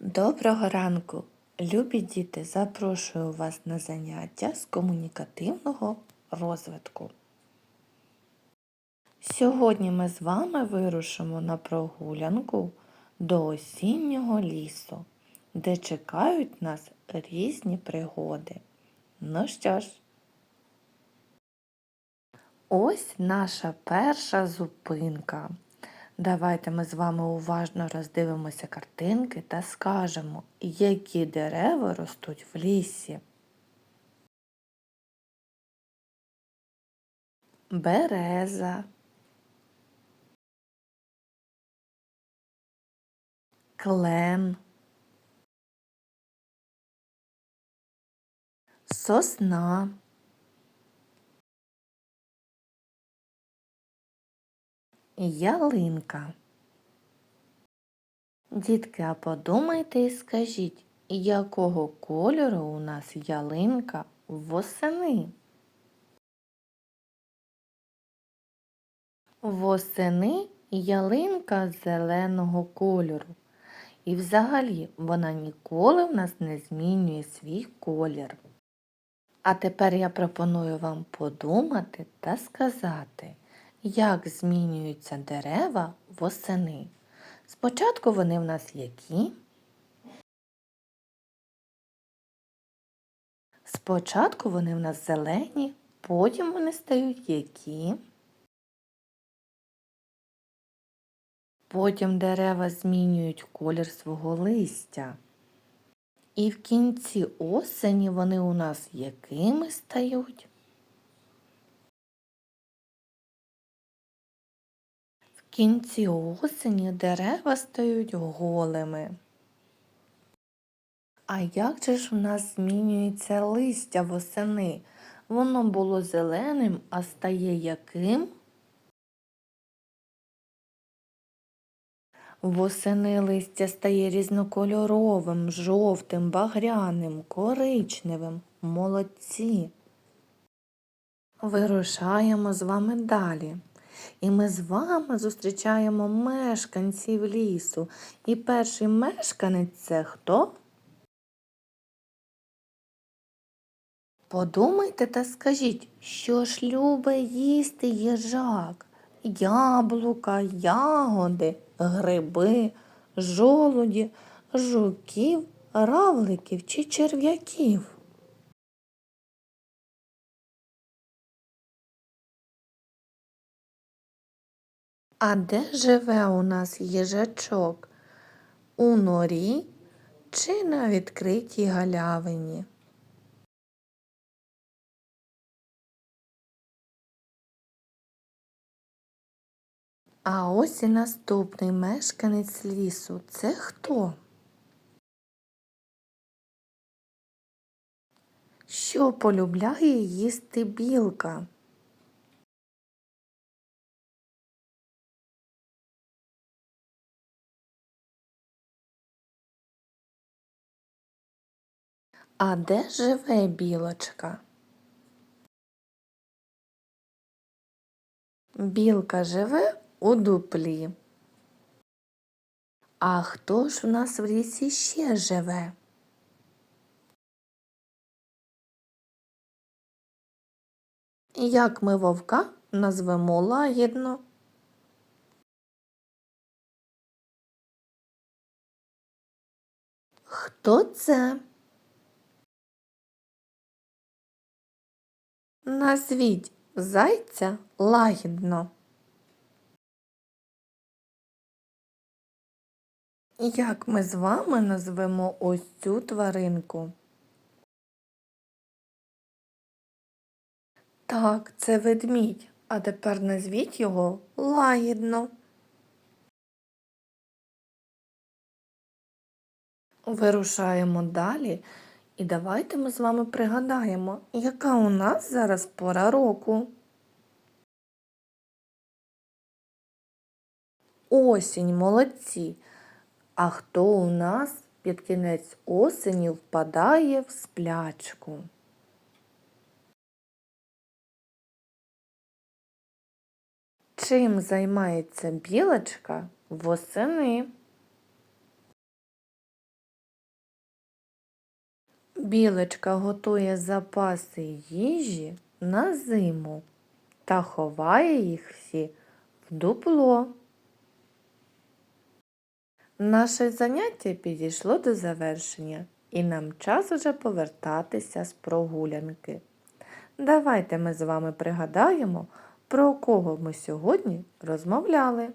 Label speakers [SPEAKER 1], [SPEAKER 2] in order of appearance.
[SPEAKER 1] Доброго ранку, любі діти! Запрошую вас на заняття з комунікативного розвитку. Сьогодні ми з вами вирушимо на прогулянку до осіннього лісу, де чекають нас різні пригоди. Ну що ж, ось наша перша зупинка. Давайте ми з вами уважно роздивимося картинки та скажемо, які дерева ростуть в лісі. Береза, клен, сосна. Ялинка. Дітки, а подумайте і скажіть, якого кольору у нас ялинка восени? Восени ялинка зеленого кольору. І взагалі вона ніколи в нас не змінює свій колір. А тепер я пропоную вам подумати та сказати, як змінюються дерева восени? Спочатку вони в нас які? Спочатку вони в нас зелені, потім вони стають які. Потім дерева змінюють колір свого листя. І в кінці осені вони у нас якими стають? Кінці осені дерева стають голими. А як же ж в нас змінюється листя восени? Воно було зеленим, а стає яким? Восени листя стає різнокольоровим, жовтим, багряним, коричневим, молодці. Вирушаємо з вами далі. І ми з вами зустрічаємо мешканців лісу. І перший мешканець це хто? Подумайте та скажіть, що ж любе їсти їжак, яблука, ягоди, гриби, жолуді, жуків, равликів чи черв'яків. А де живе у нас їжачок? У норі чи на відкритій галявині? А ось і наступний мешканець лісу. Це хто? Що полюбляє їсти білка? А де живе білочка? Білка живе у дуплі. А хто ж у нас в лісі ще живе? Як ми вовка назвемо лагідно? Хто це? Назвіть зайця лагідно. Як ми з вами назвемо ось цю тваринку? Так, це ведмідь, а тепер назвіть його лагідно. Вирушаємо далі і давайте ми з вами пригадаємо, яка у нас зараз пора року. Осінь молодці. А хто у нас під кінець осені впадає в сплячку? Чим займається білочка восени? Білочка готує запаси їжі на зиму та ховає їх всі в дупло. Наше заняття підійшло до завершення, і нам час уже повертатися з прогулянки. Давайте ми з вами пригадаємо, про кого ми сьогодні розмовляли.